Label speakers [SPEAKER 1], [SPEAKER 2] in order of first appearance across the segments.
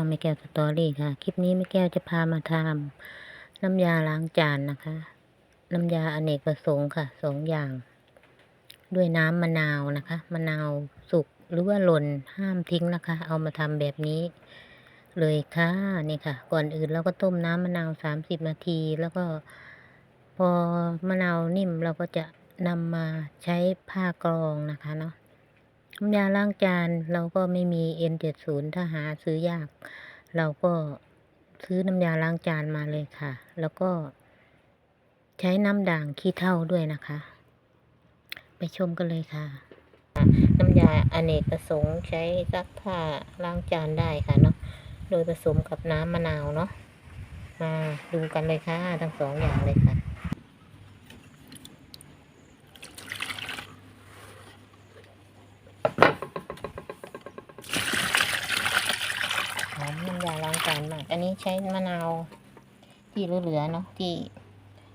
[SPEAKER 1] ช่องแม่แก้วสตอรี่ค่ะ คลิปนี้แม่แก้วจะพามาทำน้ำยาล้างจานนะคะ น้ำยาอเนกประสงค์ค่ะสองอย่าง ด้วยน้ำมะนาวนะคะ มะนาวสุกหรือว่าหล่นห้ามทิ้งนะคะ เอามาทำแบบนี้ เลยค่ะนี่ค่ะ ก่อนอื่นเราก็ต้มน้ำมะนาวสามสิบนาที แล้วก็ พอมะนาวนิ่มเราก็จะนำมาใช้ผ้ากรองนะคะเนาะ น้ำยาล้างจานเราก็ไม่มี N70 ถ้าหาซื้อยาก เราก็ซื้อน้ำยาล้างจานมาเลยค่ะ แล้วก็ใช้น้ำด่างขี้เถ้าด้วยนะคะ ไปชมกันเลยค่ะ น้ำยาอเนกประสงค์ใช้ซักผ้าล้างจานได้ค่ะเนาะโดยผสมกับน้ำมะนาวเนาะมาดูกันเลยค่ะ ทั้งสองอย่างเลยค่ะ หอมน้ำยาล้างจานมาก อันนี้ ใช้มะนาวที่เหลือๆเนาะที่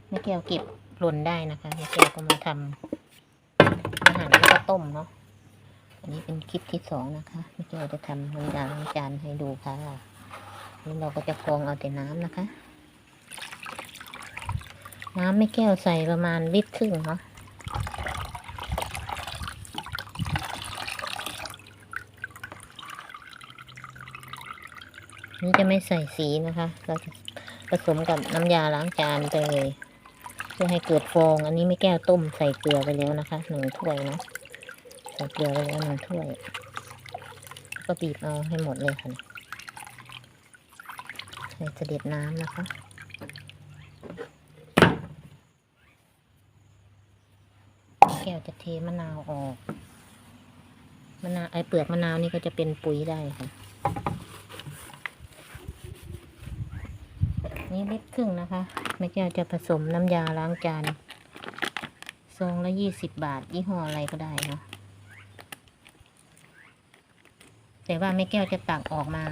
[SPEAKER 1] ไม่แก้วเก็บหล่นได้นะคะไม่แก้วก็มาทำอาหารแล้วก็ต้มเนาะอันนี้เป็นคลิปที่สองนะคะไม่แก้วจะทำน้ำยาล้างจานให้ดูค่ะนี่เราก็จะกรองเอาแต่น้ำนะคะ น้ำไม่แก้วใส่ประมาณลิตรครึ่งเนาะ นี่จะไม่ใส่สีนะคะ เราจะผสมกับน้ำยาล้างจานไปเลย เพื่อให้เกิดฟอง อันนี้ไม่แก้วต้มใส่เกลือไปแล้วนะคะหนึ่งถ้วยเนาะใส่เกลือไปแล้วหนึ่งถ้วย ก็บีบเอาให้หมดเลยค่ะใส่เสด็จน้ำนะคะแก้วจะเทมะนาวออก มะนาวไอเปลือกมะนาวนี่ก็จะเป็นปุ๋ยได้ค่ะ นี่ลิตร ครึ่งนะคะแม่แก้วจะผสมน้ำยาล้างจานซองละยี่สิบบาท ยี่ห้ออะไรก็ได้เนาะแต่ว่าแม่แก้วจะตักออกมา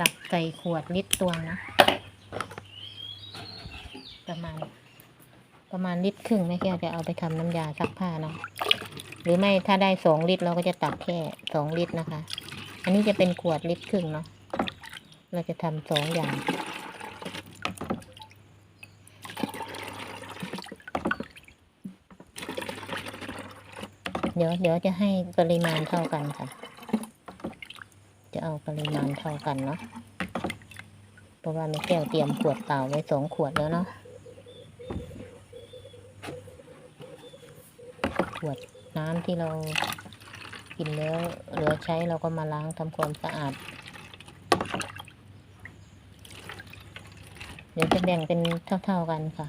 [SPEAKER 1] ตักใส่ขวดลิตรตวงนะ ประมาณ ประมาณลิตรครึ่งแม่แก้วจะเอาไปทำน้ำยาซักผ้าเนาะหรือไม่ถ้าได้สองลิตรเราก็จะตักแค่สองลิตรนะคะ อันนี้จะเป็นขวดลิตรครึ่งเนาะ เราจะทำสองอย่าง เดี๋ยวเดี๋ยวจะให้ปริมาณเท่ากันค่ะ จะเอาปริมาณเท่ากันเนาะ เพราะว่าแม่แก้วเตรียมขวดเปล่าไว้สองขวดแล้วเนาะ ขวดน้ำที่เรากินแล้วเหลือใช้เราก็มาล้างทำความสะอาด เดี๋ยวจะแบ่งเป็นเท่า ๆกันค่ะ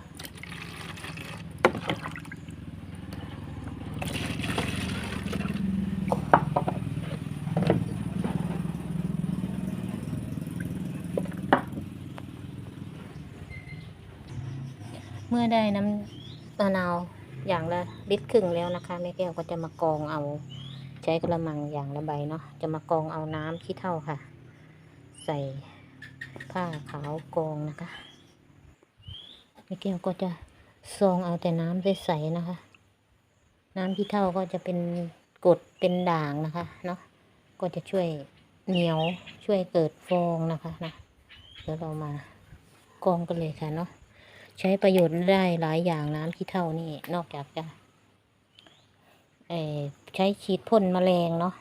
[SPEAKER 1] เมื่อได้น้ำมะนาวอย่างละลิตรครึ่งแล้วนะคะแม่แก้วก็จะมากองเอาใช้กระมังอย่างละใบเนาะจะมากองเอาน้ำขี้เท่าค่ะ ใส่ผ้าขาวกองนะคะ แม่แก้วก็จะซองเอาแต่น้ำใสๆนะคะ น้ำที่เท่าก็จะเป็นกรดเป็นด่างนะคะเนาะก็จะช่วยเหนียวช่วยเกิดฟองนะคะนะเดี๋ยวเรามากองกันเลยค่ะเนาะใช้ประโยชน์ได้หลายอย่างน้ำที่เท่านี่นอกจากจะใช้ฉีดพ่นแมลงเนาะ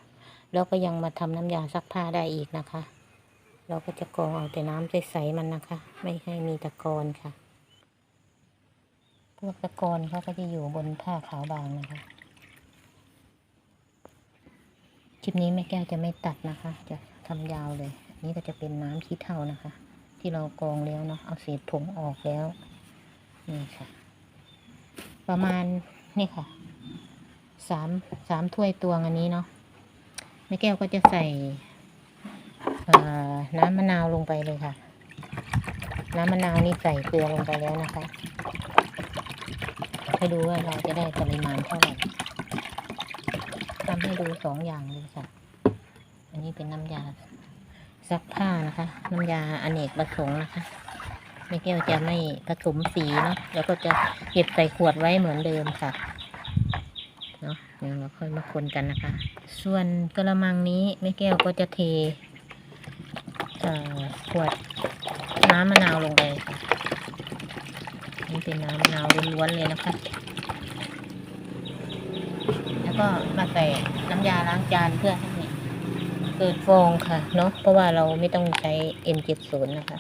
[SPEAKER 1] แล้วก็ยังมาทำน้ำยาซักผ้าได้อีกนะคะ เราก็จะกรองเอาแต่น้ำใสๆมันนะคะ ไม่ให้มีตะกอนค่ะ พวกตะกอนเขาก็จะอยู่บนผ้าขาวบางนะคะ คลิปนี้แม่แก้วจะไม่ตัดนะคะ จะทำยาวเลย นี่ก็จะเป็นน้ำขี้เถ้านะคะ ที่เรากรองแล้วเนาะ เอาเศษผงออกแล้ว นี่ค่ะ ประมาณนี่ค่ะ สามสามถ้วยตวงอันนี้เนาะ แม่แก้วก็จะใส่น้ำมะนาวลงไปเลยค่ะ น้ำมะนาวนี่ใส่เกลือลงไปแล้วนะคะ ให้ดูว่าเราจะได้ปริมาณเท่าไหร่ทำให้ดูสองอย่างเลยค่ะ อันนี้เป็นน้ำยาซักผ้านะคะ น้ำยาอเนกประสงค์นะคะแม่แก้วจะไม่ผสมสีเนาะแล้วก็จะเก็บใส่ขวดไว้เหมือนเดิมค่ะเนาะดี๋ยวเราค่อยมาคนกันนะคะ ส่วนกระมังนี้แม่แก้วก็จะเทขวดน้ำมะนาวลงไปค่ะ นี่เป็นน้ำมะนาวล้วนๆเลยนะคะ แล้วก็มาใส่น้ำยาล้างจานเพื่อให้เกิดฟองค่ะเนาะเพราะว่าเราไม่ต้องใช้ M70 นะคะ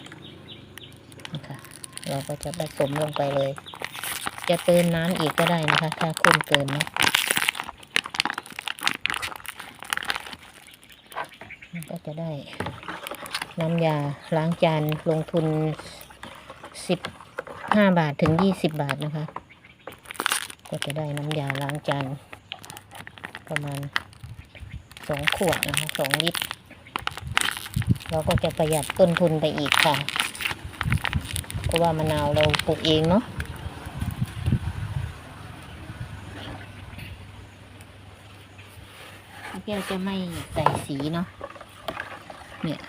[SPEAKER 1] นะคะเราก็จะผสมลงไปเลย จะเติมน้ำอีกก็ได้นะคะ ถ้าข้นเกินเนาะก็จะได้น้ำยาล้างจานลงทุนสิบ ห้าบาทถึงยี่สิบบาทนะคะ ก็จะได้น้ำยาล้างจานประมาณสองขวดนะคะสองลิตร เราก็จะประหยัดต้นทุนไปอีกค่ะ เพราะว่ามะนาวเราปลูกเองเนาะแก้วจะไม่ใส่สีเนาะเนี่ย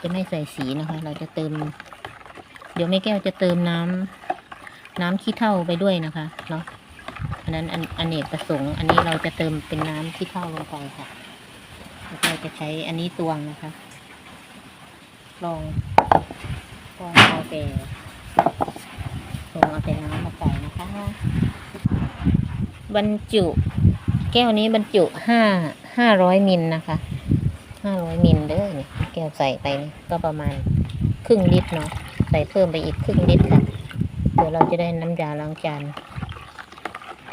[SPEAKER 1] จะไม่ใส่สีนะคะ เราจะเติม เดี๋ยวแม่แก้วจะเติมน้ำน้ำขี้เถ้าไปด้วยนะคะเนาะอันนั้นอันอนเนกประสงค์ อันนี้เราจะเติมเป็นน้ำขี้เถ้าลงไปค่ะแล้วก็จะใช้อันนี้ตวงนะคะลองลองเอาแต่ลองเอาแต่น้ำมาใส่นะคะบรรจุ แก้วนี้บรรจุห้าห้าร้อยมิลนะคะห้าร้อยมิลเด้อแก้วใส่ไปนี่ก็ประมาณครึ่งลิตรเนาะ ใส่เพิ่มไปอีกครึ่งลิตรค่ะเดี๋ยวเราจะได้น้ำยาล้างจาน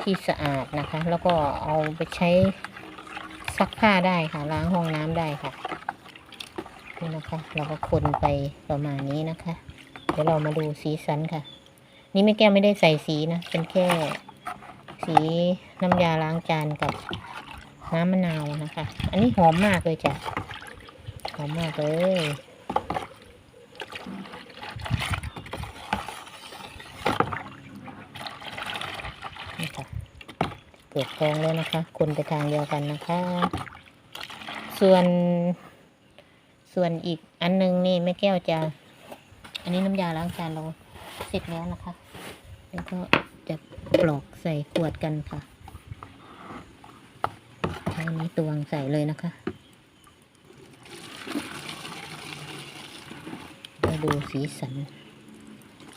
[SPEAKER 1] ที่สะอาดนะคะ แล้วก็เอาไปใช้ซักผ้าได้ค่ะ ล้างห้องน้ำได้ค่ะนี่นะคะ เราก็คนไปประมาณนี้นะคะ เดี๋ยวเรามาดูสีสันค่ะ นี่แม่แก้วไม่ได้ใส่สีนะ เป็นแค่สีน้ำยาล้างจานกับน้ำมะนาวนะคะ อันนี้หอมมากเลยจ้ะ หอมมากเลย นี่ค่ะ เปิดฟองแล้วนะคะ คนไปทางเดียวกันนะคะ ส่วน ส่วนอีกอันนึงนี่แม่แก้วจะ อันนี้น้ำยาล้างจานเราเสร็จแล้วนะคะ แล้วก็จะปลอกใส่ขวดกันค่ะใช้อันนี้ตวงใส่เลยนะคะมาดูสีสัน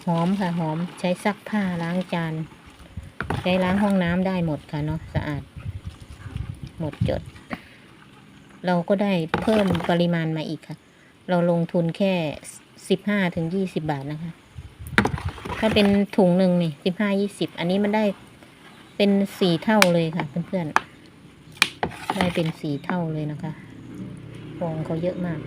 [SPEAKER 1] หอมค่ะหอมใช้ซักผ้าล้างจาน ใช้ล้างห้องน้ำได้หมดค่ะเนาะสะอาด หมดจด เราก็ได้เพิ่มปริมาณมาอีกค่ะ เราลงทุนแค่สิบห้าถึงยี่สิบาทนะคะ ถ้าเป็นถุงหนึ่งนี่สิบห้ายี่สิบอันนี้มันได้เป็นสี่เท่าเลยค่ะ เพื่อนๆได้เป็นสี่เท่าเลยนะคะฟองเขาเยอะมาก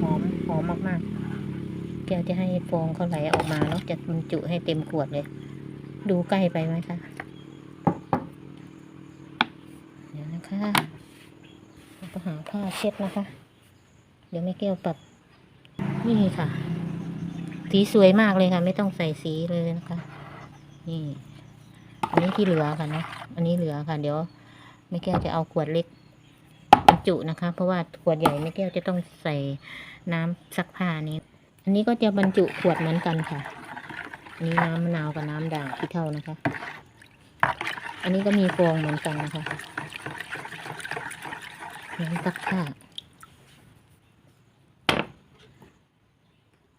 [SPEAKER 1] หอมหอมมากๆ แก้วจะให้ฟองเขาไหลออกมาแล้วจะบรรจุให้เต็มขวดเลย ดูใกล้ไปไหมคะเดี๋ยวนะคะแล้วก็หาผ้าเช็ดนะคะ เดี๋ยวแม่แก้วปรับนี่ค่ะ สีสวยมากเลยค่ะ ไม่ต้องใส่สีเลยนะคะ นี่ อันนี้ที่เหลือค่ะนะอันนี้เหลือค่ะ เดี๋ยวแม่แก้วจะเอาขวดเล็กบรรจุนะคะ เพราะว่าขวดใหญ่แม่แก้วจะต้องใส่น้ำซักผ้านี้ อันนี้ก็จะบรรจุขวดเหมือนกันค่ะ อันนี้น้ำมะนาวกับน้ำด่างที่เท่านะคะ อันนี้ก็มีฟองเหมือนกันนะคะน้ำซักผ้า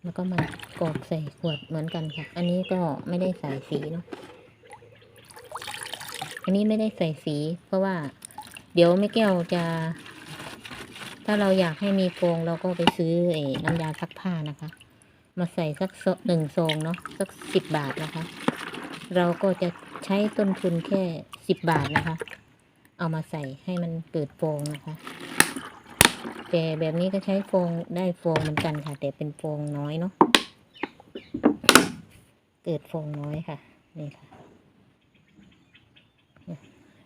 [SPEAKER 1] แล้วก็มากรอกใส่ขวดเหมือนกันค่ะ อันนี้ก็ไม่ได้ใส่สีเนาะ อันนี้ไม่ได้ใส่สี เพราะว่า เดี๋ยวไม่แก้วจะ ถ้าเราอยากให้มีฟองเราก็ไปซื้อไอ้น้ำยาซักผ้านะคะ มาใส่สักหนึ่งซองเนาะสักสิบบาทนะคะ เราก็จะใช้ต้นทุนแค่สิบบาทนะคะ เอามาใส่ให้มันเกิดฟองนะคะ แต่แบบนี้ก็ใช้ฟองได้ฟองเหมือนกันค่ะ แต่เป็นฟองน้อยเนาะเกิดฟองน้อยค่ะนี่ค่ะ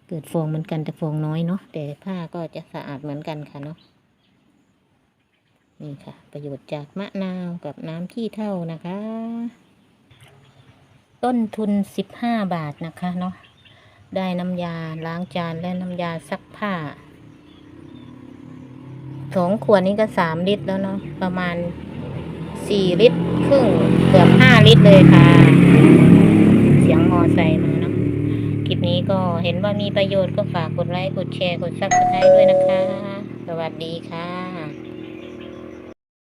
[SPEAKER 1] เกิดฟองเหมือนกันแต่ฟองน้อยเนาะแต่ผ้าก็จะสะอาดเหมือนกันค่ะเนาะ นี่ค่ะ ประโยชน์จากมะนาวกับน้ำขี้เท่านะคะ ต้นทุนสิบาบาทนะคะเนาะได้น้ำยาล้างจานและน้ำยาซักผ้าสองขวดนี้ก็สามลิตรแล้วเนาะประมาณสี่ลิตรครึ่งเกือบห้าลิตรเลยค่ะ เสียงมอไซค์มาเนาะคลิปนี้ก็เห็นว่ามีประโยชน์ก็ฝากกดไลค์กดแชร์กดซับสไครต์ด้วยนะคะ สวัสดีค่ะ